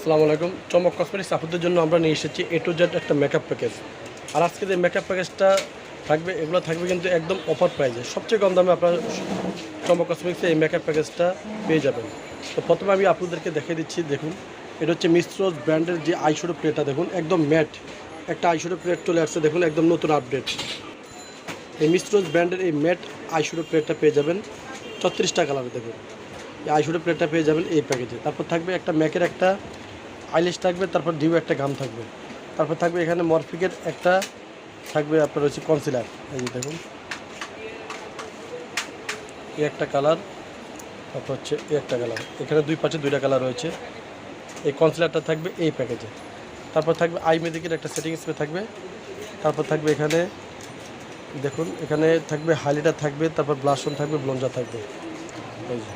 আসসালামু আলাইকুম। চমক কসমেটিক্স আপনাদের জন্য আমরা নিয়ে এসেছি এ টু জেড একটা মেকআপ প্যাকেজ আর আজকে যে মেকআপ প্যাকেজটা থাকবে, এগুলো থাকবে কিন্তু একদম অফার প্রাইজে সবচেয়ে কম দামে আপনারা চমক কসমেটিক্সে এই মেকআপ প্যাকেজটা পেয়ে যাবেন। তো প্রথমে আমি আপনাদেরকে দেখিয়ে দিচ্ছি, দেখুন। এটা হচ্ছে মিস্ট্রোজ ব্র্যান্ডের যে আইশ্যাডো প্লেটটা দেখুন, একদম ম্যাট একটা আইশ্যাডো প্লেট চলে আসছে, দেখুন, একদম নতুন আপডেট এই মিস্ট্রোজ ব্র্যান্ডের এই ম্যাট আইশ্যাডো প্লেটটা পেয়ে যাবেন ছত্রিশটা কালারে দেখুন। এই আইশ্যাডো প্লেটটা পেয়ে যাবেন এই প্যাকেজে তারপর থাকবে একটা ম্যাকের একটা আইলিশ থাকবে, তারপর ডিউ একটা গাম থাকবে। তারপর থাকবে এখানে মরফিকের একটা, থাকবে আপনার হচ্ছে কনসিলার এই যে দেখুন। এই একটা কালার তারপর হচ্ছে এই একটা কালার এখানে দুই পাশে দুইটা কালার রয়েছে। এই কনসিলারটা থাকবে এই প্যাকেজে তারপর থাকবে আই মেদিকের একটা সেটিং স্প্রে থাকবে। তারপর থাকবে এখানে, দেখুন, এখানে থাকবে হাইলাইটার থাকবে, তারপর ব্লাশন থাকবে ব্লঞ্জার থাকবে। এই যে।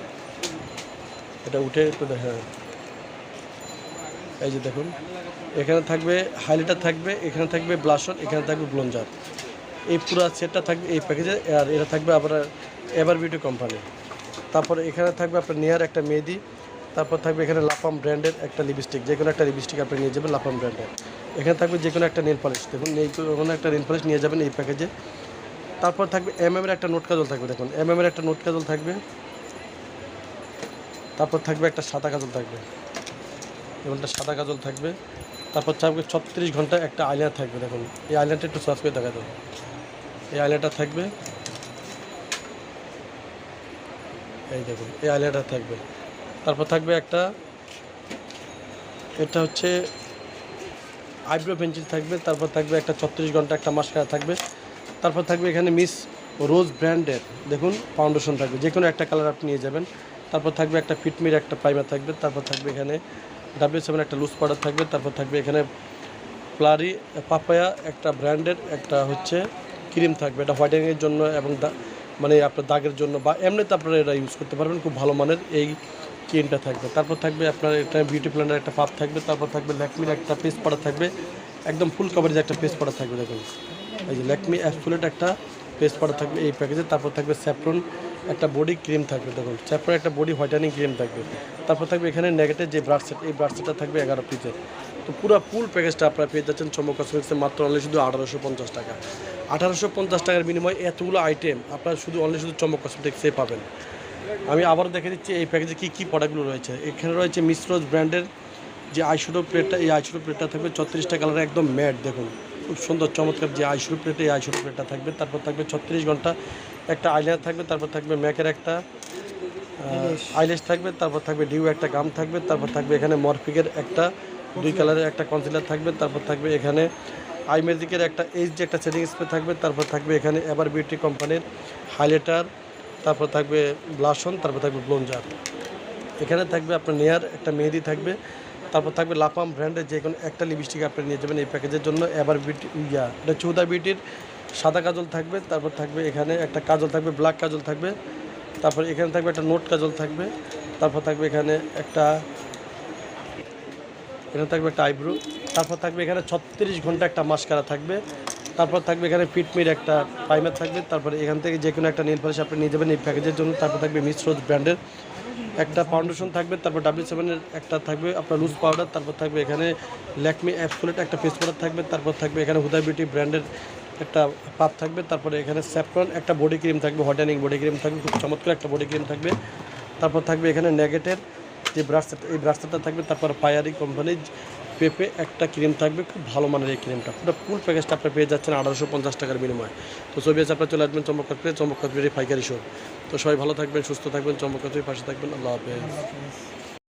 এটা উঠে একটু দেখা এই যে দেখুন, এখানে থাকবে হাইলাইটার থাকবে, এখানে থাকবে ব্লাশন এখানে থাকবে ব্লঞ্জার এই পুরো সেটটা থাকবে এই প্যাকেজে আর এটা থাকবে আপনার এভার বিউটি কোম্পানি তারপরে এখানে থাকবে আপনার নেয়ার একটা মেহেদি, তারপর থাকবে এখানে লাপাম ব্র্যান্ডের একটা লিপস্টিক যে কোনো একটা লিপস্টিক আপনি নিয়ে যাবেন লাপাম ব্র্যান্ডের এখানে থাকবে যে কোনো একটা নেল পলিশ দেখুন, এই কোনো একটা নেল পলিশ নিয়ে যাবেন এই প্যাকেজে তারপর থাকবে এম এর একটা নোট কাজল থাকবে, দেখুন এম এর একটা নোট কাজল থাকবে। তারপর থাকবে একটা সাদা কাজল থাকবে। যেমনটা সাদা কাজল থাকবে। তারপর থাকবে ছত্রিশ ঘণ্টা একটা আইলাইনার থাকবে, দেখুন। এই আইলাইনারটা একটু সার্চ করে দেখা দেবো এই আইলাইনারটা থাকবে। এই দেখুন, এই আইলাইনারটা থাকবে। তারপর থাকবে একটা, এটা হচ্ছে আইব্রো পেন্সিল থাকবে। তারপর থাকবে একটা ছত্রিশ ঘণ্টা একটা মাস্কারা থাকবে। তারপর থাকবে এখানে মিস রোজ ব্র্যান্ডের দেখুন ফাউন্ডেশন থাকবে। যে কোনো একটা কালার আপনি নিয়ে যাবেন। তারপর থাকবে একটা ফিটমির একটা প্রাইমার থাকবে। তারপর থাকবে এখানে ডাব্লিউ সেভেন একটা লুজ পাউডার থাকবে, তারপর থাকবে এখানে প্লারি পাপায়া একটা ব্র্যান্ডের একটা হচ্ছে ক্রিম থাকবে। এটা হোয়াইটেনিংয়ের জন্য এবং মানে আপনার দাগের জন্য বা এমনিতে আপনারা এটা ইউজ করতে পারবেন, খুব ভালো মানের এই ক্রিমটা থাকবে। তারপর থাকবে আপনার এটা বিউটি প্ল্যানের একটা পাপ থাকবে, তারপর থাকবে ল্যাকমির একটা পেস্ট পাউডার থাকবে, একদম ফুল কভারেজ একটা পেস্ট পাউডার থাকবে দেখুন। এই যে ল্যাকমি অ্যাসফুলেট একটা পেস্ট পাউডার থাকবে এই প্যাকেজে তারপর থাকবে স্যাফরন একটা বডি ক্রিম থাকবে, দেখুন। স্যাফরন একটা বডি হোয়াইটেনিং ক্রিম থাকবে। তারপর থাকবে এখানে নেগেটিভ যে ব্রাশ সেট এই ব্রাশ সেটটা থাকবে এগারো পিসে তো পুরো ফুল প্যাকেজটা আপনারা পেয়ে যাচ্ছেন চমক কসমেটিক্সে মাত্র অনলি শুধু আঠারোশো পঞ্চাশ টাকা। আঠারোশো পঞ্চাশ টাকার বিনিময়ে এতগুলো আইটেম আপনারা শুধু অনলি শুধু চমক কসমেটিক্সে পাবেন। আমি আবারও দেখে দিচ্ছি এই প্যাকেজে কী কী প্রোডাক্টগুলো রয়েছে। এখানে রয়েছে মিশ্রোজ ব্র্যান্ডের যে আইশুডো প্লেটটা এই আইশুডো প্লেটটা থাকবে ছত্রিশটা কালার একদম ম্যাট দেখুন। খুব সুন্দর, চমৎকার যে আইশুডো প্লেট এই আইশুডো প্লেটটা থাকবে। তারপর থাকবে ছত্রিশ ঘণ্টা একটা আইলাইনার থাকবে তারপর থাকবে ম্যাকের একটা আইলেস থাকবে তারপর থাকবে ডিউ একটা গাম থাকবে তারপর থাকবে এখানে মরফিকের একটা দুই কালারের একটা কনসিলার থাকবে তারপর থাকবে এখানে আই ম্যাজিকের একটা এইচ যে একটা সেটিং স্প্রে থাকবে তারপর থাকবে এখানে এভার বিউটি কোম্পানির হাইলাইটার তারপর থাকবে ব্লাশন তারপর থাকবে ব্লঞ্জার এখানে থাকবে আপনার নেয়ার একটা মেহেদি থাকবে তারপর থাকবে লাপাম ব্র্যান্ডের যে কোনো একটা লিপস্টিক আপনি নিয়ে যাবেন এই প্যাকেজের জন্য এবার বিউটি ইয়া এটা চৌদা বিউটির সাদা কাজল থাকবে, তারপর থাকবে এখানে একটা কাজল থাকবে ব্ল্যাক কাজল থাকবে, তারপর এখানে থাকবে একটা নোট কাজল থাকবে, তারপর থাকবে এখানে একটা, এখানে থাকবে একটা আইব্রো তারপর থাকবে এখানে ছত্রিশ ঘণ্টা একটা মাস্কারা থাকবে, তারপর থাকবে এখানে পিটমির একটা প্রাইমার থাকবে, তারপরে এখান থেকে যে কোনো একটা নীল পলিশ আপনি নিয়ে যাবেন এই প্যাকেজের জন্য, তারপর থাকবে মিশ্রোজ ব্র্যান্ডের একটা ফাউন্ডেশন থাকবে, তারপর ডাব্লিউ সেভেনের একটা থাকবে আপনার লুজ পাউডার তারপর থাকবে এখানে ল্যাকমি অ্যাপসুলেট একটা ফেস পাউডার থাকবে, তারপর থাকবে এখানে হুদা বিউটি ব্র্যান্ডের একটা পাপ থাকবে, তারপরে এখানে স্যাফরন, একটা বডি ক্রিম থাকবে হোয়াইটেনিং বডি ক্রিম থাকবে, খুব চমৎকার একটা বডি ক্রিম থাকবে। তারপর থাকবে এখানে নেগেটের যে ব্রাশ এই ব্রাশ থাকবে, তারপর পায়ারি কোম্পানির পেপে একটা ক্রিম থাকবে, খুব ভালো মানের এই ক্রিমটা পুরো ফুল প্যাকেজটা আপনি পেয়ে যাচ্ছেন আঠারোশো পঞ্চাশ টাকার বিনিময়ে। তো ছবি আছে, আপনার চলে আসবেন চমক কাশ্মীরের পাইকারি শো তো সবাই ভালো থাকবেন, সুস্থ থাকবেন চমক কাশ্মীর পাশে থাকবেন, আল্লাহ হাফেজ।